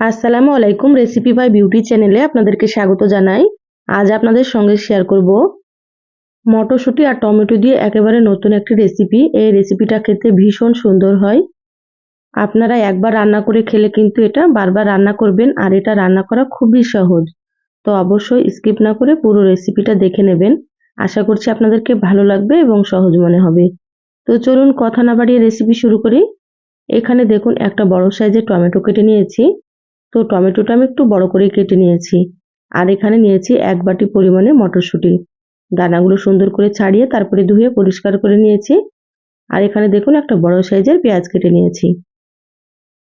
আসসালামু আলাইকুম recipe by beauty চ্যানেলে আপনাদেরকে স্বাগত জানাই। আজ আপনাদের সঙ্গে শেয়ার করব মটরশুঁটি আর টমেটো দিয়ে একেবারে নতুন একটি রেসিপি এই রেসিপিটা খেতে ভীষণ সুন্দর হয়। আপনারা একবার রান্না করে খেলে কিন্তু এটা বারবার রান্না করবেন আর এটা রান্না করা খুবই সহজ। তো অবশ্যই স্কিপ না করে পুরো রেসিপিটা দেখে নেবেন। আশা করছি আপনাদেরকে ভালো লাগবে এবং সহজ মনে হবে। তো চলুন কথা না বাড়িয়ে রেসিপি শুরু করি। এখানে দেখুন একটা বড় সাইজের টমেটো কেটে নিয়েছি। তো টমেটোটা আমি একটু বড় করে কেটে নিয়েছি। আর এখানে নিয়েছি এক বাটি পরিমাণে মটরশুঁটি। দানাগুলো সুন্দর করে ছাড়িয়ে তারপরে ধুয়ে পরিষ্কার করে নিয়েছি। আর এখানে দেখুন একটা বড় সাইজের পেঁয়াজ কেটে নিয়েছি।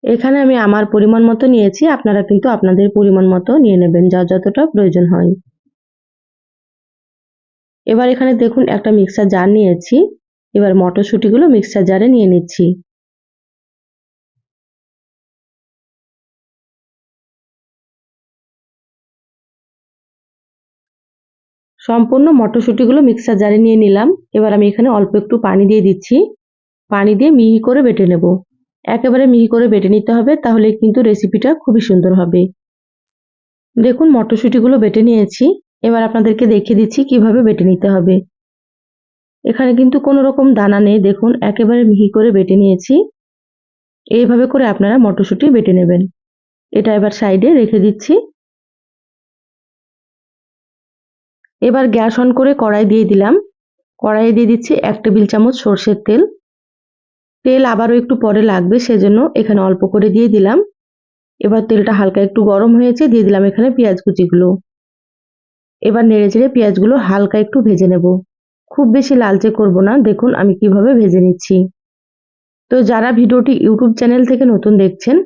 এখানে আমি আমার পরিমাণ মতো নিয়েছি, আপনারা কিন্তু আপনাদের পরিমাণ মতো নিয়ে নেবেন যা যতটা প্রয়োজন হয়। এবার এখানে দেখুন একটা মিক্সার জার নিয়েছি। এবার মটরশুঁটিগুলো মিক্সার জারে নিয়ে নিচ্ছি। সম্পূর্ণ মটরশুঁটিগুলো মিক্সার জারে নিয়ে নিলাম। এবার আমি এখানে অল্প একটু পানি দিয়ে দিচ্ছি। পানি দিয়ে মিহি করে বেটে নেব। একেবারে মিহি করে বেটে নিতে হবে, তাহলে কিন্তু রেসিপিটা খুবই সুন্দর হবে। দেখুন, মটরশুঁটিগুলো বেটে নিয়েছি। এবার আপনাদেরকে দেখিয়ে দিচ্ছি কীভাবে বেটে নিতে হবে। এখানে কিন্তু কোনো রকম দানা নেই, দেখুন, একেবারে মিহি করে বেটে নিয়েছি। এইভাবে করে আপনারা মটরশুঁটি বেটে নেবেন। এটা এবার সাইডে রেখে দিচ্ছি। এবার গ্যাস অন করে কড়াই দিয়ে দিলাম। কড়াইয়ে দিয়ে দিচ্ছি এক টেবিল চামচ সর্ষের তেল। তেল আবারও একটু পরে লাগবে, সেজন্য এখানে অল্প করে দিয়ে দিলাম। এবার তেলটা হালকা একটু গরম হয়েছে, দিয়ে দিলাম এখানে পেঁয়াজ কুচিগুলো। এবার নেড়ে চেড়ে পেঁয়াজগুলো হালকা একটু ভেজে নেব। খুব বেশি লালচে করব না, দেখুন আমি কীভাবে ভেজে নিচ্ছি। তো যারা ভিডিওটি ইউটিউব চ্যানেল থেকে নতুন দেখছেন,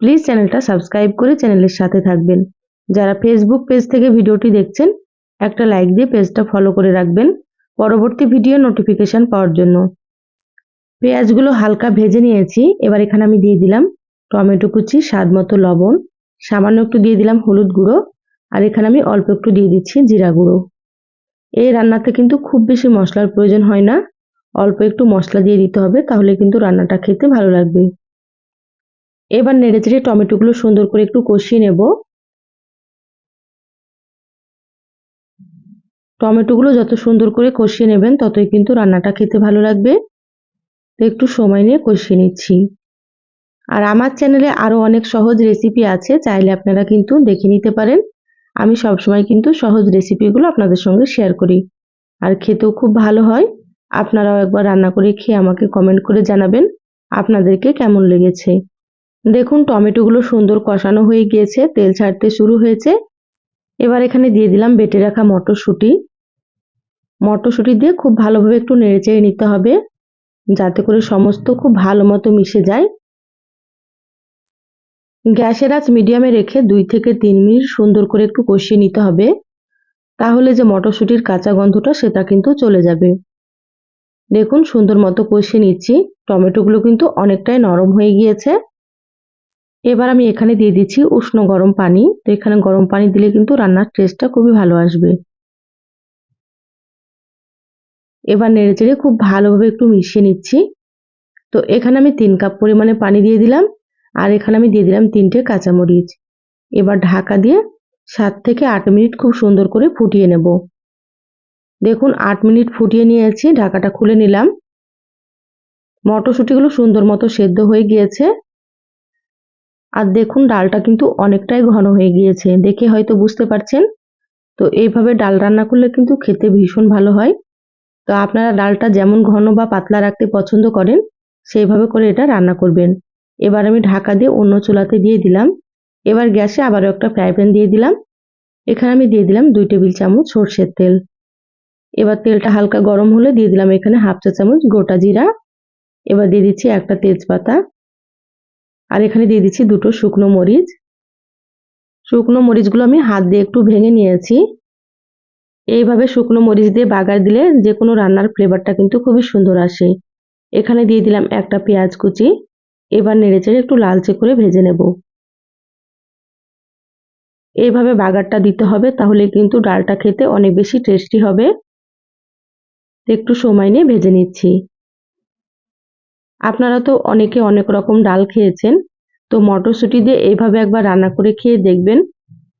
প্লিজ চ্যানেলটা সাবস্ক্রাইব করে চ্যানেলের সাথে থাকবেন। যারা ফেসবুক পেজ থেকে ভিডিওটি দেখছেন একটা লাইক দিয়ে পেজটা ফলো করে রাখবেন পরবর্তী ভিডিও নোটিফিকেশান পাওয়ার জন্য। পেঁয়াজগুলো হালকা ভেজে নিয়েছি, এবার এখানে আমি দিয়ে দিলাম টমেটো কুচি, স্বাদ মতো লবণ, সামান্য একটু দিয়ে দিলাম হলুদ গুঁড়ো, আর এখানে আমি অল্প একটু দিয়ে দিচ্ছি জিরা গুঁড়ো। এই রান্নাতে কিন্তু খুব বেশি মশলার প্রয়োজন হয় না, অল্প একটু মশলা দিয়ে দিতে হবে, তাহলে কিন্তু রান্নাটা খেতে ভালো লাগবে। এবার নেড়ে চেড়ে টমেটোগুলো সুন্দর করে একটু কষিয়ে নেব। টমেটোগুলো যত সুন্দর করে কষিয়ে নেবেন, ততই কিন্তু রান্নাটা খেতে ভালো লাগবে। তো একটু সময় নিয়ে কষিয়ে নিচ্ছি। আর আমার চ্যানেলে আরও অনেক সহজ রেসিপি আছে, চাইলে আপনারা কিন্তু দেখে নিতে পারেন। আমি সবসময় কিন্তু সহজ রেসিপিগুলো আপনাদের সঙ্গে শেয়ার করি। আর খেতেও খুব ভালো হয়। আপনারাও একবার রান্না করে খেয়ে আমাকে কমেন্ট করে জানাবেন, আপনাদেরকে কেমন লেগেছে। দেখুন, টমেটোগুলো সুন্দর কষানো হয়ে গিয়েছে, তেল ছাড়তে শুরু হয়েছে। এবার এখানে দিয়ে দিলাম বেটে রাখা মটরশুঁটি। মটরশুঁটি দিয়ে খুব ভালোভাবে একটু নেড়েচেড়ে নিতে হবে, যাতে করে সমস্ত খুব ভালো মতো মিশে যায়। গ্যাসের আঁচ মিডিয়ামে রেখে দুই থেকে তিন মিনিট সুন্দর করে একটু কষিয়ে নিতে হবে, তাহলে যে মটরশুঁটির কাঁচা গন্ধটা সেটা কিন্তু চলে যাবে। দেখুন সুন্দর মতো কষিয়ে নিচ্ছি, টমেটোগুলো কিন্তু অনেকটাই নরম হয়ে গিয়েছে। এবার আমি এখানে দিয়ে দিচ্ছি উষ্ণ গরম পানি। তো এখানে গরম পানি দিলে কিন্তু রান্নার টেস্টটা খুবই ভালো আসবে। এবার নেড়ে চেড়ে খুব ভালোভাবে একটু মিশিয়ে নিচ্ছি। তো এখানে আমি তিন কাপ পরিমাণে পানি দিয়ে দিলাম। আর এখানে আমি দিয়ে দিলাম তিনটে কাঁচামরিচ। এবার ঢাকা দিয়ে সাত থেকে আট মিনিট খুব সুন্দর করে ফুটিয়ে নেব। দেখুন, আট মিনিট ফুটিয়ে নিয়েছি, ঢাকাটা খুলে নিলাম। মটরশুঁটিগুলো সুন্দর মতো সেদ্ধ হয়ে গিয়েছে। আর দেখুন ডালটা কিন্তু অনেকটাই ঘন হয়ে গিয়েছে, দেখে হয়তো বুঝতে পারছেন? তো এইভাবে ডাল রান্না করলে কিন্তু খেতে ভীষণ ভালো হয়। তো আপনারা ডালটা যেমন ঘন বা পাতলা রাখতে পছন্দ করেন, সেইভাবে করে এটা রান্না করবেন। এবার আমি ঢাকা দিয়ে অন্য চুলাতে দিয়ে দিলাম। এবার গ্যাসে আবারও একটা ফ্রাই প্যান দিয়ে দিলাম। এখানে আমি দিয়ে দিলাম দুই টেবিল চামচ সর্ষের তেল। এবার তেলটা হালকা গরম হলে দিয়ে দিলাম এখানে হাফ চা চামচ গোটা জিরা। এবার দিয়ে দিচ্ছি একটা তেজপাতা। আর এখানে দিয়ে দিচ্ছি দুটো শুকনো মরিচ। শুকনো মরিচগুলো আমি হাত দিয়ে একটু ভেঙে নিয়েছি। এইভাবে শুকনো মরিচ দিয়ে বাগার দিলে যে কোনো রান্নার ফ্লেভারটা কিন্তু খুবই সুন্দর আসে। এখানে দিয়ে দিলাম একটা পেঁয়াজ কুচি। এবার নেড়েচেড়ে একটু লালচে করে ভেজে নেব। এইভাবে বাগারটা দিতে হবে তাহলে কিন্তু ডালটা খেতে অনেক বেশি টেস্টি হবে। একটু সময় নিয়ে ভেজে নিচ্ছি। আপনারা তো অনেকে অনেক রকম ডাল খেয়েছেন, তো মটরশুঁটি দিয়ে এইভাবে একবার রান্না করে খেয়ে দেখবেন।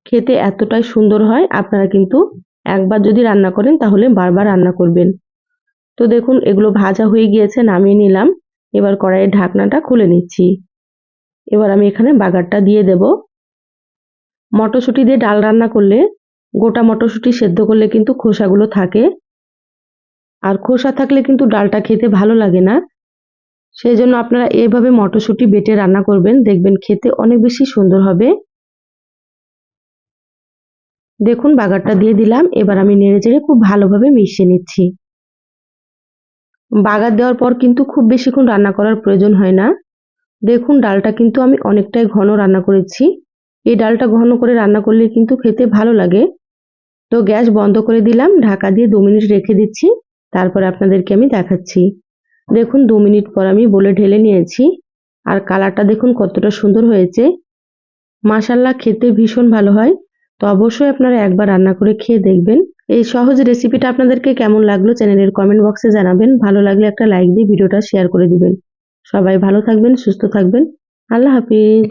খেতে এতটাই সুন্দর হয়, আপনারা কিন্তু একবার যদি রান্না করেন তাহলে বারবার রান্না করবেন। তো দেখুন, এগুলো ভাজা হয়ে গিয়েছে, নামিয়ে নিলাম। এবার কড়াইয়ের ঢাকনাটা খুলে নিচ্ছি। এবার আমি এখানে বাগারটা দিয়ে দেব। মটরশুঁটি দিয়ে ডাল রান্না করলে গোটা মটরশুঁটি সেদ্ধ করলে কিন্তু খোসাগুলো থাকে। আর খোসা থাকলে কিন্তু ডালটা খেতে ভালো লাগে না। সেই জন্য আপনারা এভাবে মটরশুঁটি বেটে রান্না করবেন। দেখবেন খেতে অনেক বেশি সুন্দর হবে। দেখুন, বাগারটা দিয়ে দিলাম। এবার আমি নেড়ে চেড়ে খুব ভালোভাবে মিশিয়ে নিচ্ছি। বাগার দেওয়ার পর কিন্তু খুব বেশিক্ষণ রান্না করার প্রয়োজন হয় না। দেখুন, ডালটা কিন্তু আমি অনেকটাই ঘন রান্না করেছি। এই ডালটা ঘন করে রান্না করলে কিন্তু খেতে ভালো লাগে। তো গ্যাস বন্ধ করে দিলাম। ঢাকা দিয়ে দু মিনিট রেখে দিচ্ছি। তারপর আপনাদেরকে আমি দেখাচ্ছি। দেখুন দু মিনিট পর আমি বলে ঢেলে নিয়েছি। আর কালারটা দেখুন কতটা সুন্দর হয়েছে। মাসাল্লা খেতে ভীষণ ভালো হয়। তো অবশ্যই আপনারা একবার রান্না করে খেয়ে দেখবেন। এই সহজ রেসিপিটা আপনাদেরকে কেমন লাগল চ্যানেলের কমেন্ট বক্সে জানাবেন। ভালো লাগলে একটা লাইক দিয়ে ভিডিওটা শেয়ার করে দিবেন। সবাই ভালো থাকবেন, সুস্থ থাকবেন। আল্লাহ হাফিজ।